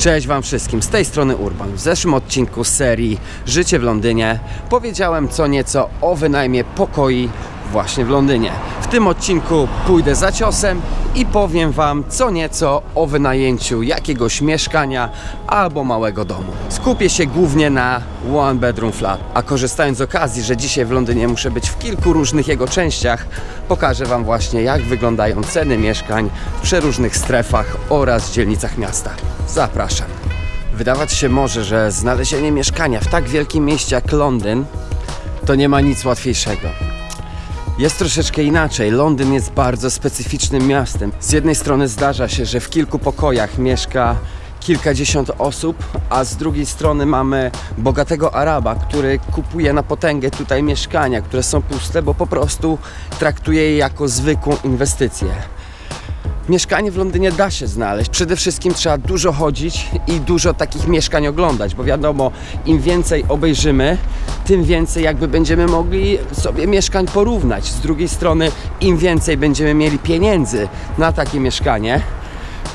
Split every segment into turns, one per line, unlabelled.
Cześć Wam wszystkim, z tej strony Urban. W zeszłym odcinku serii Życie w Londynie powiedziałem co nieco o wynajmie pokoi właśnie w Londynie. W tym odcinku pójdę za ciosem i powiem Wam co nieco o wynajęciu jakiegoś mieszkania albo małego domu. Skupię się głównie na one bedroom flat, a korzystając z okazji, że dzisiaj w Londynie muszę być w kilku różnych jego częściach, pokażę Wam właśnie jak wyglądają ceny mieszkań w przeróżnych strefach oraz dzielnicach miasta. Zapraszam. Wydawać się może, że znalezienie mieszkania w tak wielkim mieście jak Londyn to nie ma nic łatwiejszego. Jest troszeczkę inaczej. Londyn jest bardzo specyficznym miastem. Z jednej strony zdarza się, że w kilku pokojach mieszka kilkadziesiąt osób, a z drugiej strony mamy bogatego Araba, który kupuje na potęgę tutaj mieszkania, które są puste, bo po prostu traktuje je jako zwykłą inwestycję. Mieszkanie w Londynie da się znaleźć. Przede wszystkim trzeba dużo chodzić i dużo takich mieszkań oglądać, bo wiadomo, im więcej obejrzymy, tym więcej jakby będziemy mogli sobie mieszkań porównać. Z drugiej strony, im więcej będziemy mieli pieniędzy na takie mieszkanie,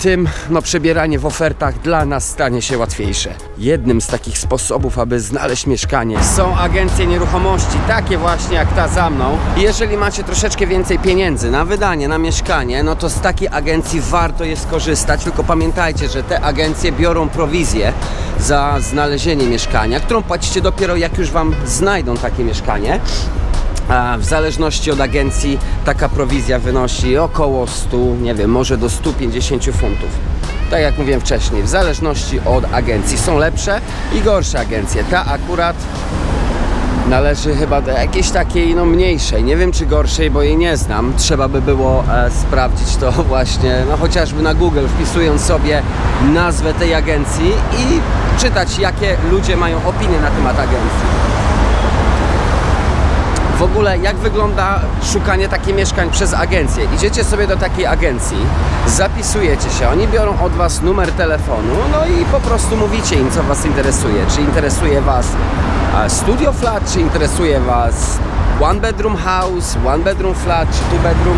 tym no, przebieranie w ofertach dla nas stanie się łatwiejsze. Jednym z takich sposobów, aby znaleźć mieszkanie są agencje nieruchomości, takie właśnie jak ta za mną. Jeżeli macie troszeczkę więcej pieniędzy na wydanie, na mieszkanie, no to z takiej agencji warto jest skorzystać, tylko pamiętajcie, że te agencje biorą prowizję za znalezienie mieszkania, którą płacicie dopiero jak już Wam znajdą takie mieszkanie. W zależności od agencji taka prowizja wynosi około 100, nie wiem, może do 150 funtów. Tak jak mówiłem wcześniej, w zależności od agencji. Są lepsze i gorsze agencje. Ta akurat należy chyba do jakiejś takiej no mniejszej, nie wiem czy gorszej, bo jej nie znam. Trzeba by było e, sprawdzić to właśnie, no chociażby na Google, wpisując sobie nazwę tej agencji i czytać jakie ludzie mają opinie na temat agencji. W ogóle jak wygląda szukanie takich mieszkań przez agencję? Idziecie sobie do takiej agencji, zapisujecie się, oni biorą od Was numer telefonu, no i po prostu mówicie im, co Was interesuje. Czy interesuje Was studio flat, czy interesuje Was one bedroom house, one bedroom flat, czy two bedroom.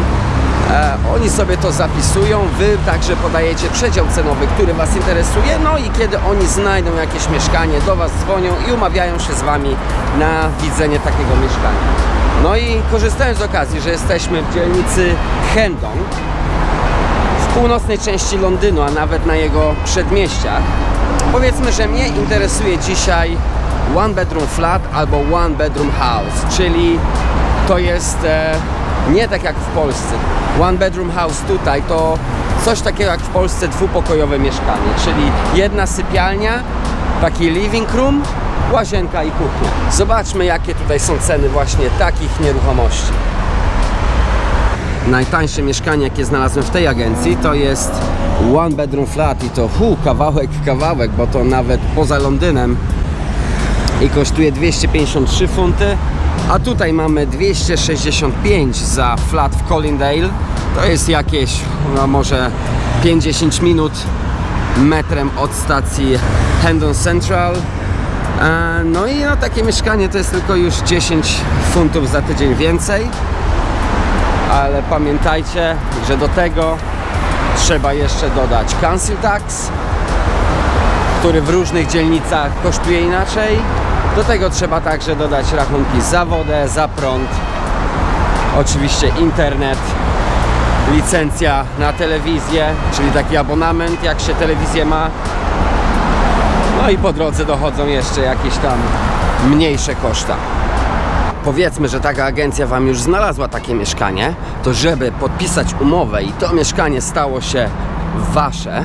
E, oni sobie to zapisują, Wy także podajecie przedział cenowy, który Was interesuje, no i kiedy oni znajdą jakieś mieszkanie, do Was dzwonią i umawiają się z Wami na widzenie takiego mieszkania. No i korzystając z okazji, że jesteśmy w dzielnicy Hendon, w północnej części Londynu, a nawet na jego przedmieściach, powiedzmy, że mnie interesuje dzisiaj one bedroom flat albo one bedroom house, czyli to jest e, nie tak jak w Polsce. One bedroom house tutaj to coś takiego jak w Polsce dwupokojowe mieszkanie, czyli jedna sypialnia, taki living room, łazienka i kuchnia. Zobaczmy jakie tutaj są ceny właśnie takich nieruchomości. Najtańsze mieszkanie, jakie znalazłem w tej agencji, to jest one bedroom flat i to hu, kawałek, kawałek, bo to nawet poza Londynem i kosztuje 253 funty, a tutaj mamy 265 za flat w Colindale. To jest jakieś no może 50 minut metrem od stacji Hendon Central. E, No i no, takie mieszkanie to jest tylko już 10 funtów za tydzień więcej ale pamiętajcie, że do tego trzeba jeszcze dodać council tax, który w różnych dzielnicach kosztuje inaczej. Do tego trzeba także dodać rachunki za wodę, za prąd, oczywiście internet, licencja na telewizję, czyli taki abonament, jak się telewizję ma. No i po drodze dochodzą jeszcze jakieś tam mniejsze koszta powiedzmy, że taka agencja Wam już znalazła takie mieszkanie, to żeby podpisać umowę i to mieszkanie stało się Wasze,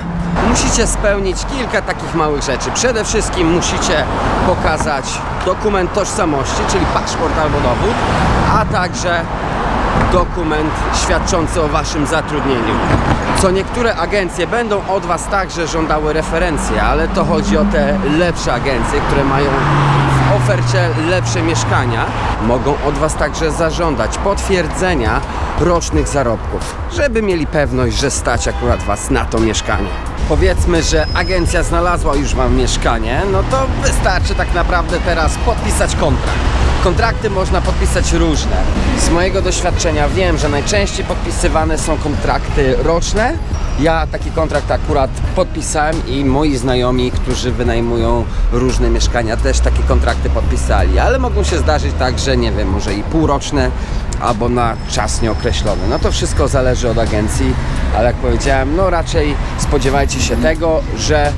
musicie spełnić kilka takich małych rzeczy. Przede wszystkim musicie pokazać dokument tożsamości, czyli paszport albo dowód, a także dokument świadczący o Waszym zatrudnieniu. Co niektóre agencje będą od Was także żądały referencje, ale to chodzi o te lepsze agencje, które mają w ofercie lepsze mieszkania. Mogą od Was także zażądać potwierdzenia rocznych zarobków, żeby mieli pewność, że stać akurat Was na to mieszkanie. Powiedzmy, że agencja znalazła już Wam mieszkanie, no to wystarczy tak naprawdę teraz podpisać kontrakt. Kontrakty można podpisać różne. Z mojego doświadczenia wiem, że najczęściej podpisywane są kontrakty roczne. Ja taki kontrakt akurat podpisałem i moi znajomi, którzy wynajmują różne mieszkania, też takie kontrakty podpisali, ale mogą się zdarzyć tak, że nie wiem, może i półroczne albo na czas nieokreślony. No to wszystko zależy od agencji, ale jak powiedziałem, no raczej spodziewajcie się tego, że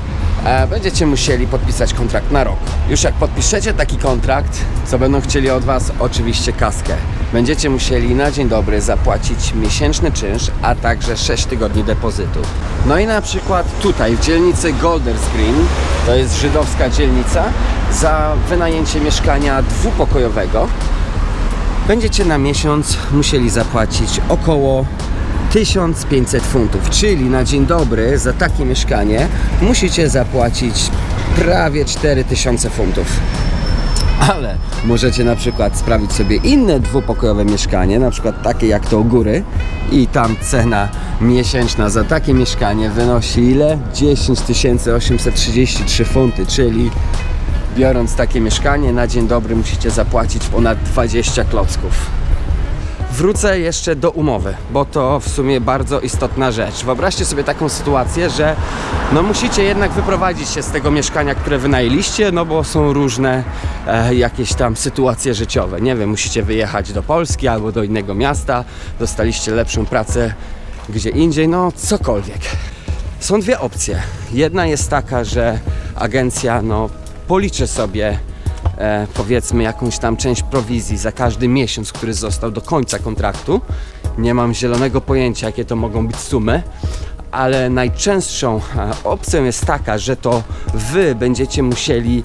będziecie musieli podpisać kontrakt na rok. Już jak podpiszecie taki kontrakt, co będą chcieli od Was? Oczywiście kaskę. Będziecie musieli na dzień dobry zapłacić miesięczny czynsz, a także 6 tygodni depozytu. No i na przykład tutaj w dzielnicy Golders Green, to jest żydowska dzielnica, za wynajęcie mieszkania dwupokojowego będziecie na miesiąc musieli zapłacić około 1500 funtów, czyli na dzień dobry za takie mieszkanie musicie zapłacić prawie 4000 funtów. Ale możecie na przykład sprawić sobie inne dwupokojowe mieszkanie, na przykład takie jak to u góry i tam cena miesięczna za takie mieszkanie wynosi ile? 10 833 funty, czyli biorąc takie mieszkanie na dzień dobry musicie zapłacić ponad 20 klocków. Wrócę jeszcze do umowy, bo to w sumie bardzo istotna rzecz. Wyobraźcie sobie taką sytuację, że no musicie jednak wyprowadzić się z tego mieszkania, które wynajęliście, no bo są różne e, jakieś tam sytuacje życiowe. Nie wiem, musicie wyjechać do Polski albo do innego miasta, dostaliście lepszą pracę gdzie indziej, no cokolwiek. Są dwie opcje. Jedna jest taka, że agencja no, policzy sobie e, powiedzmy jakąś tam część prowizji za każdy miesiąc, który został do końca kontraktu. Nie mam zielonego pojęcia, jakie to mogą być sumy, ale najczęstszą e, opcją jest taka, że to wy będziecie musieli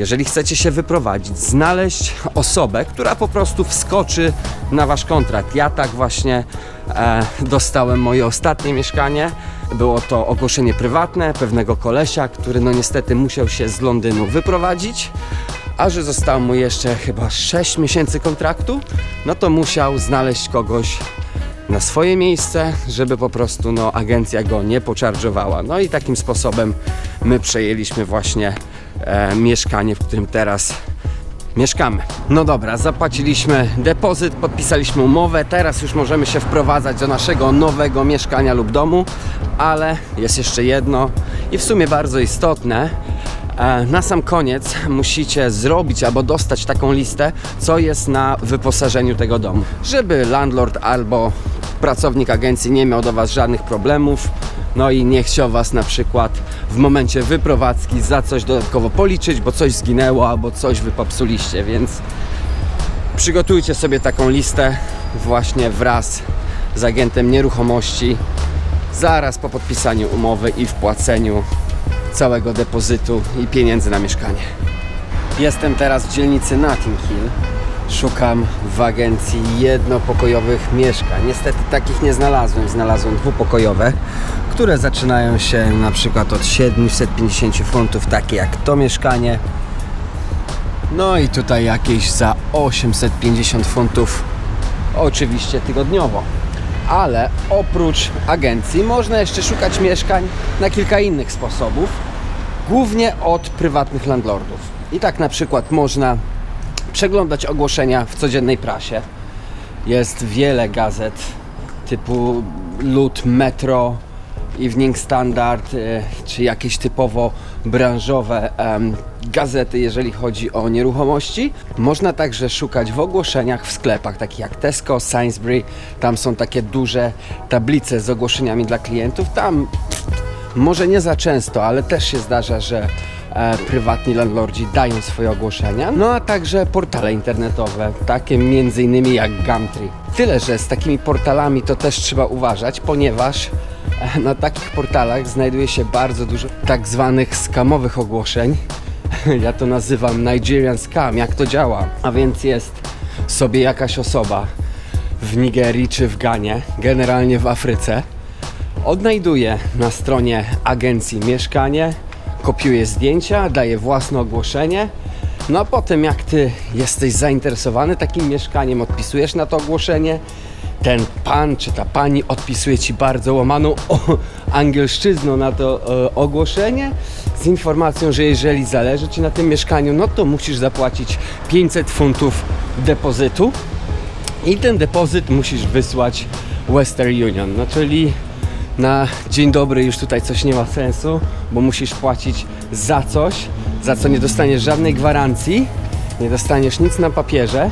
jeżeli chcecie się wyprowadzić, znaleźć osobę, która po prostu wskoczy na wasz kontrakt. Ja tak właśnie e, dostałem moje ostatnie mieszkanie. Było to ogłoszenie prywatne pewnego kolesia, który no niestety musiał się z Londynu wyprowadzić. A że zostało mu jeszcze chyba 6 miesięcy kontraktu, no to musiał znaleźć kogoś na swoje miejsce, żeby po prostu no, agencja go nie poczarżowała. No i takim sposobem my przejęliśmy właśnie e, mieszkanie, w którym teraz mieszkamy. No dobra, zapłaciliśmy depozyt, podpisaliśmy umowę, teraz już możemy się wprowadzać do naszego nowego mieszkania lub domu, ale jest jeszcze jedno i w sumie bardzo istotne. E, Na sam koniec musicie zrobić albo dostać taką listę, co jest na wyposażeniu tego domu, żeby landlord albo pracownik agencji nie miał do Was żadnych problemów. No i nie chciał Was na przykład w momencie wyprowadzki za coś dodatkowo policzyć, bo coś zginęło albo coś wy popsuliście, więc przygotujcie sobie taką listę właśnie wraz z agentem nieruchomości zaraz po podpisaniu umowy i wpłaceniu całego depozytu i pieniędzy na mieszkanie. Jestem teraz w dzielnicy Notting Hill. Szukam w agencji jednopokojowych mieszkań. Niestety takich nie znalazłem. Znalazłem dwupokojowe, które zaczynają się na przykład od 750 funtów, takie jak to mieszkanie. No i tutaj jakieś za 850 funtów, oczywiście tygodniowo. Ale oprócz agencji można jeszcze szukać mieszkań na kilka innych sposobów, głównie od prywatnych landlordów. I tak na przykład można przeglądać ogłoszenia w codziennej prasie. Jest wiele gazet typu Lud, Metro, Evening Standard, e, czy jakieś typowo branżowe gazety, jeżeli chodzi o nieruchomości. Można także szukać w ogłoszeniach w sklepach, takich jak Tesco, Sainsbury. Tam są takie duże tablice z ogłoszeniami dla klientów. Tam może nie za często, ale też się zdarza, że e, prywatni landlordzi dają swoje ogłoszenia. No a także portale internetowe, takie między innymi jak Gumtree. Tyle, że z takimi portalami to też trzeba uważać, ponieważ na takich portalach znajduje się bardzo dużo tak zwanych skamowych ogłoszeń. Ja to nazywam Nigerian Scam, jak to działa. A więc jest sobie jakaś osoba w Nigerii czy w Ganie, generalnie w Afryce, odnajduje na stronie agencji mieszkanie, kopiuje zdjęcia, daje własne ogłoszenie. No a potem jak ty jesteś zainteresowany takim mieszkaniem, odpisujesz na to ogłoszenie, ten pan czy ta pani odpisuje ci bardzo łamaną angielszczyzną na to e, ogłoszenie z informacją, że jeżeli zależy ci na tym mieszkaniu, no to musisz zapłacić 500 funtów depozytu i ten depozyt musisz wysłać Western Union, no czyli na dzień dobry już tutaj coś nie ma sensu, bo musisz płacić za coś, za co nie dostaniesz żadnej gwarancji, nie dostaniesz nic na papierze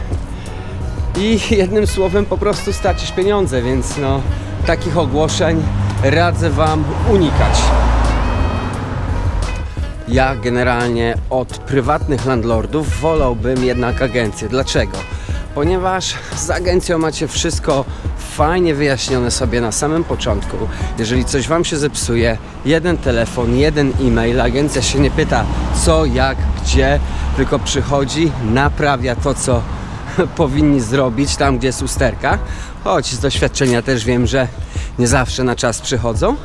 i jednym słowem po prostu stracisz pieniądze, więc no takich ogłoszeń radzę Wam unikać. Ja generalnie od prywatnych landlordów wolałbym jednak agencję. Dlaczego? Ponieważ z agencją macie wszystko fajnie wyjaśnione sobie na samym początku. Jeżeli coś Wam się zepsuje, jeden telefon, jeden e-mail, agencja się nie pyta co, jak, gdzie, tylko przychodzi, naprawia to, co powinni zrobić tam, gdzie jest usterka. Choć z doświadczenia też wiem, że nie zawsze na czas przychodzą.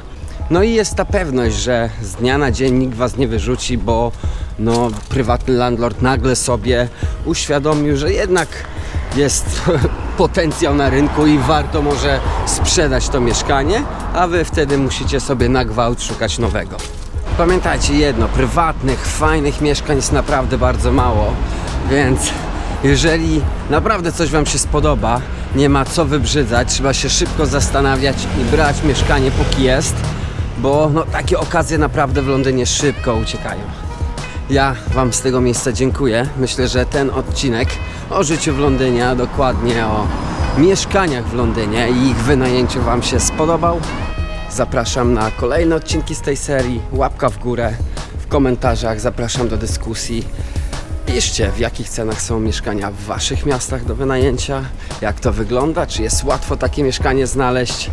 No i jest ta pewność, że z dnia na dzień nikt was nie wyrzuci, bo no, prywatny landlord nagle sobie uświadomił, że jednak jest potencjał na rynku i warto może sprzedać to mieszkanie, a wy wtedy musicie sobie na gwałt szukać nowego. Pamiętajcie jedno, prywatnych, fajnych mieszkań jest naprawdę bardzo mało, więc jeżeli naprawdę coś Wam się spodoba, nie ma co wybrzydzać, trzeba się szybko zastanawiać i brać mieszkanie póki jest, bo no, takie okazje naprawdę w Londynie szybko uciekają. Ja Wam z tego miejsca dziękuję. Myślę, że ten odcinek o życiu w Londynie, a dokładnie o mieszkaniach w Londynie i ich wynajęciu Wam się spodobał. Zapraszam na kolejne odcinki z tej serii. Łapka w górę, w komentarzach zapraszam do dyskusji. Piszcie, w jakich cenach są mieszkania w Waszych miastach do wynajęcia, jak to wygląda, czy jest łatwo takie mieszkanie znaleźć.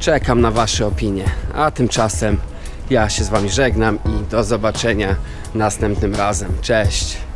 Czekam na Wasze opinie, a tymczasem ja się z Wami żegnam i do zobaczenia następnym razem. Cześć!